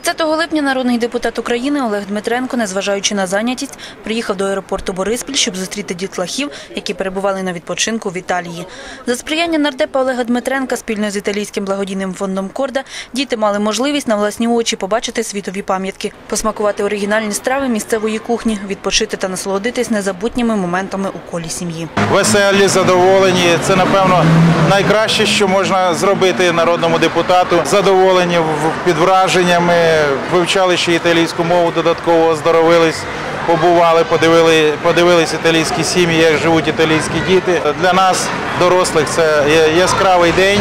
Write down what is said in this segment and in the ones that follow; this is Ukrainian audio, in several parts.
30 липня народний депутат України Олег Дмитренко, незважаючи на зайнятість, приїхав до аеропорту Бориспіль, щоб зустріти дітлахів, які перебували на відпочинку в Італії. За сприяння нардепа Олега Дмитренка спільно з італійським благодійним фондом Корда діти мали можливість на власні очі побачити світові пам'ятки, посмакувати оригінальні страви місцевої кухні, відпочити та насолодитись незабутніми моментами у колі сім'ї. веселі, задоволені. Це, напевно, найкраще, що можна зробити народному депутату. Задоволені під враженнями, вивчали ще італійську мову, додатково оздоровились. Побували, подивили, подивились італійські сім'ї, як живуть італійські діти. Для нас, дорослих, це яскравий день,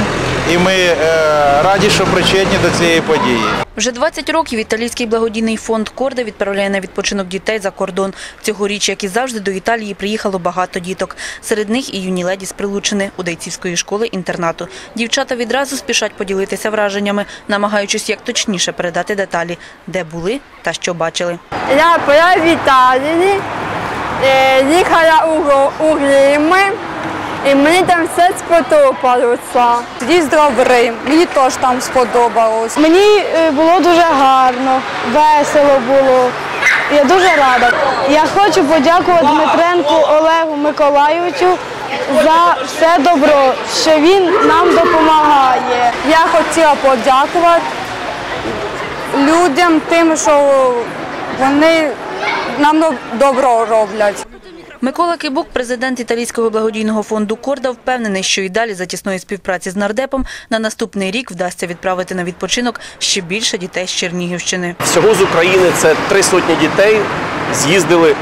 і ми е, раді, що причетні до цієї події. Вже 20 років італійський благодійний фонд Корда відправляє на відпочинок дітей за кордон. Цьогоріч, як і завжди, до Італії приїхало багато діток. Серед них і юні леді з Прилучини, Удайцівської школи-інтернату. Дівчата відразу спішать поділитися враженнями, намагаючись як точніше передати деталі, де були та що бачили. Я була в Італії, е, їхала у, Ро- у Рим, і мені там все сподобалося. В Рим, мені теж там сподобалось. Мені е, було дуже гарно, весело було. Я дуже рада. Я хочу подякувати Дмитренку Олегу Миколайовичу за все добро, що він нам допомагає. Я хотіла подякувати людям тим, що вони нам добро роблять. Микола Кибук, президент італійського благодійного фонду Корда, впевнений, що і далі за тісної співпраці з нардепом на наступний рік вдасться відправити на відпочинок ще більше дітей з Чернігівщини. Всього з України це три сотні дітей з'їздили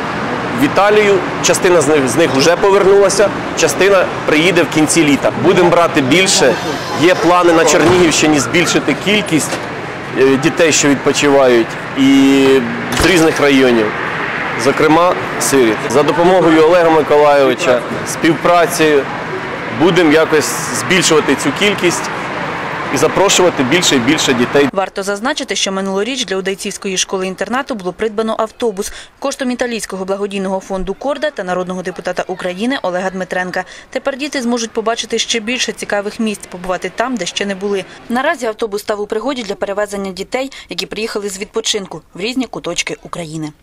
в Італію. Частина з них з них вже повернулася, частина приїде в кінці літа. Будемо брати більше. Є плани на Чернігівщині збільшити кількість е, дітей, що відпочивають, і з різних районів. Зокрема, сиріт. За допомогою Олега Миколайовича, співпрацею будемо якось збільшувати цю кількість і запрошувати більше і більше дітей Варто зазначити, що минулоріч для Удайцівської школи-інтернату було придбано автобус коштом італійського благодійного фонду Корда та народного депутата України Олега Дмитренка. Тепер діти зможуть побачити ще більше цікавих місць, побувати там, де ще не були. Наразі автобус став у пригоді для перевезення дітей, які приїхали з відпочинку в різні куточки України.